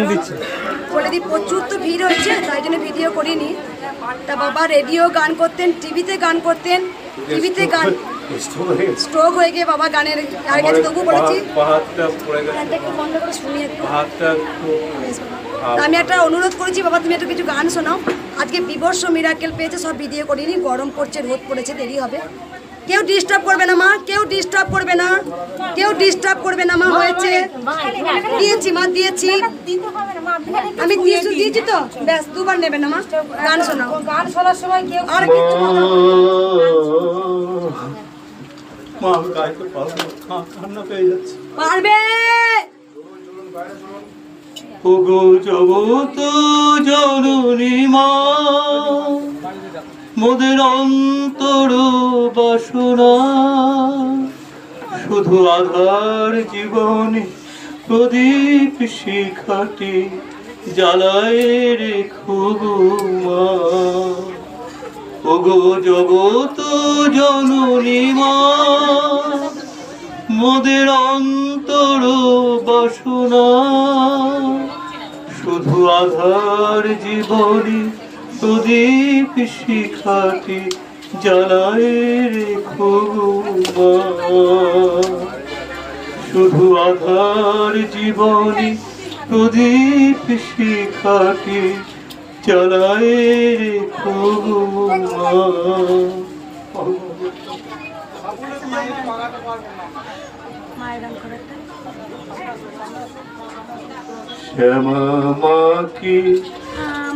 কেমন দিচ্ছে। বলে দিই প্রচুর তো ভিড় হয়েছে তাই জন্য ভিডিও করিনি। তা বাবা রেডিও গান করতেন টিভিতে গান করতেন টিভিতে গান। স্ট্রোক হয়ে গিয়ে বাবা গানের আর কাছে তবু বলেছি। গেছে। একটু বন্ধ করে শুনি একটু। আমি একটা অনুরোধ করেছি বাবা তুমি একটু কিছু গান শোনাও। আজকে বিবর্ষ মিরাকেল পেয়েছে সব ভিডিও করিনি গরম পড়ছে রোদ পড়েছে দেরি হবে। কেউ ডিস্টার্ব করবে না মা কেউ ডিস্টার্ব করবে না। কেউ ডিস্টার্ব করবে না মা হয়েছে। দিয়েছি মা দিয়েছি। আমি দিয়েছি দিয়েছি তো। ব্যাস দুবার নেবে না মা। গান শোনাও। গান শোনার সময় কেউ আর কিছু পারব ওগো জগত জননী মা। মোদের অন্তর বাসনা। শুধু আধার জীবনে প্রদীপ শিখাটি জ্বালায় গো মা। ওগো জগত জননী মা, মোদের অন্তর বাসনা। শুধু আধার জীবনে প্রদীপ শিখাটি জ্বালায় রেখো। শুধু আধার জীবনে প্রদীপ শিখাটি জ্বালায় রেখো। শ্যামা মাকে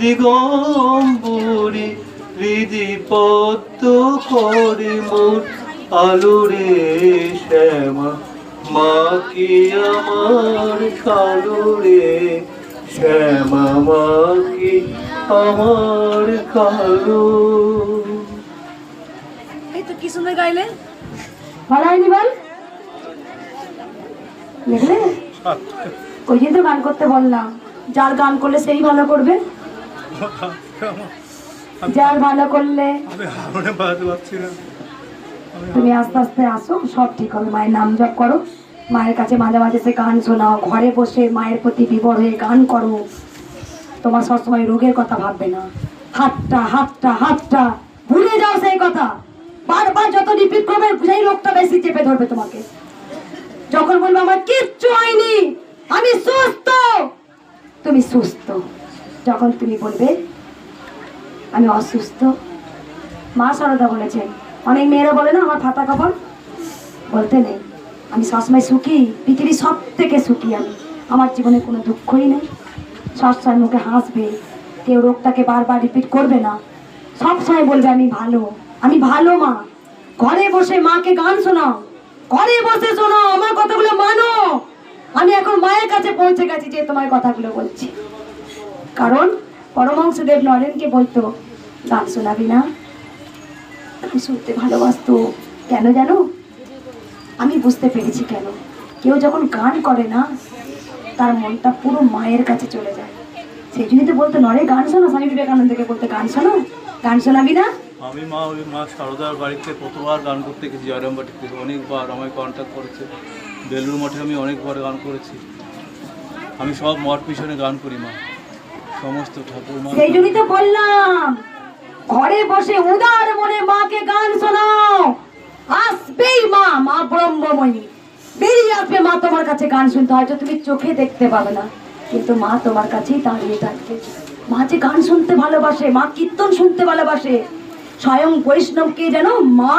দিগম্বরী হৃদি পদ্ম করে মোর আলো রে শ্যামা মা কি আমার কালো রে শ্যামা মা কি আমার কালো। এই তো কি সুন্দর গাইলে? ভালো হয়নি বল। দেখলে? ওই জন্য তো গান করতে বললাম যার গান করলে সেই ভালো করবে। যার ভালো করলে তুমি আস্তে আস্তে আসো সব ঠিক হবে। মায়ের নাম জপ করো। মায়ের কাছে মাঝে মাঝে সে গান শোনাও। ঘরে বসে মায়ের প্রতি বিবর হয়ে গান করো। তোমার সবসময় রোগের কথা ভাববে না। হাতটা হাতটা হাতটা ভুলে যাও সেই কথা। বারবার যত রিপিট করবে সেই রোগটা বেশি চেপে ধরবে তোমাকে। যখন বলবে আমার কিচ্ছু হয়নি আমি সুস্থ। তুমি সুস্থ। যখন তুমি বলবে আমি অসুস্থ। মা সারদা বলেছেন, অনেক মেয়েরা বলে না আমার ফাতা কাপড় বলতে নেই। আমি সবসময় সুখী, পৃথিবীর সব থেকে সুখী আমি। আমার জীবনে কোনো দুঃখই নেই। সবসময় মুখে হাসবে, কেউ রোগটাকে বারবার রিপিট করবে না। সবসময় বলবে, আমি ভালো আমি ভালো মা। ঘরে বসে মাকে গান শোনাও, ঘরে বসে শোনাও, আমার কথাগুলো মানো। আমি এখন মায়ের কাছে পৌঁছে গেছি যে তোমার কথাগুলো বলছি। কারণ পরমহংসদেব নরেনকে বলতো গান শোনাবি না। আমি শুনতে ভালোবাসতো। কেন জানো? আমি বুঝতে পেরেছি কেন। কেউ যখন গান করে না, তার মনটা পুরো মায়ের কাছে চলে যায়। সেই জন্যই তো বলতো, নরে, গান শোনো। স্বামী বিবেকানন্দকে বলতো, গান শোনো? গান শোনাবি না? আমি মা, ওই মা সারদার বাড়িতে কতবার গান করতে গেছি, জয়রামবাটি থেকে। অনেকবার আমায় কন্ট্যাক্ট করেছে। বেলুর মঠে আমি অনেকবার গান করেছি। আমি সব মঠ পিছনে গান করি, মা। সমস্ত ঠাকুর মা সেই জন্যই তো বললাম, ঘরে বসে উদার মনে মাকে গান শোনাও। আসবেই মা মা ব্রহ্মময়ী। বেরিয়ে আসবে মা তোমার কাছে গান শুনতে, হয়তো তুমি চোখে দেখতে পাবে না। কিন্তু মা তোমার কাছেই দাঁড়িয়ে থাকবে। মা যে গান শুনতে ভালোবাসে, মা কীর্তন শুনতে ভালোবাসে, স্বয়ং বৈষ্ণবকে যেন মা?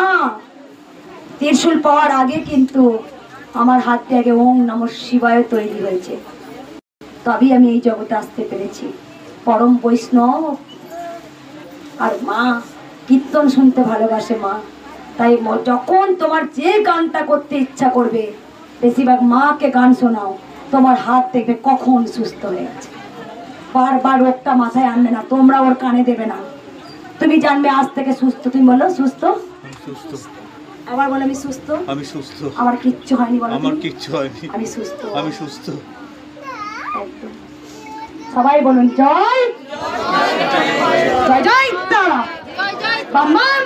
ত্রিশূল পাওয়ার আগে কিন্তু আমার হাত থেকে ওম নম শিবায় তৈরি হয়েছে। তবেই আমি এই জগতে আসতে পেরেছি। পরম বৈষ্ণব আর মা কীর্তন শুনতে ভালোবাসে মা। তাই যখন তোমার যে গানটা করতে ইচ্ছা করবে বেশিরভাগ মাকে গান শোনাও। তোমার হাত দেখবে কখন সুস্থ হয়ে গেছে। বারবার রোগটা মাথায় আনবে না তোমরা ওর কানে দেবে না। তুমি জানবে আজ থেকে সুস্থ তুমি বলো সুস্থ? আবার বলো আমি সুস্থ? আমি সুস্থ। আমার কিচ্ছু হয়নি বলো আমার কিচ্ছু হয়নি। আমি সুস্থ। আমি সুস্থ। সবাই বলুন জয় জয় জয় তারা বামান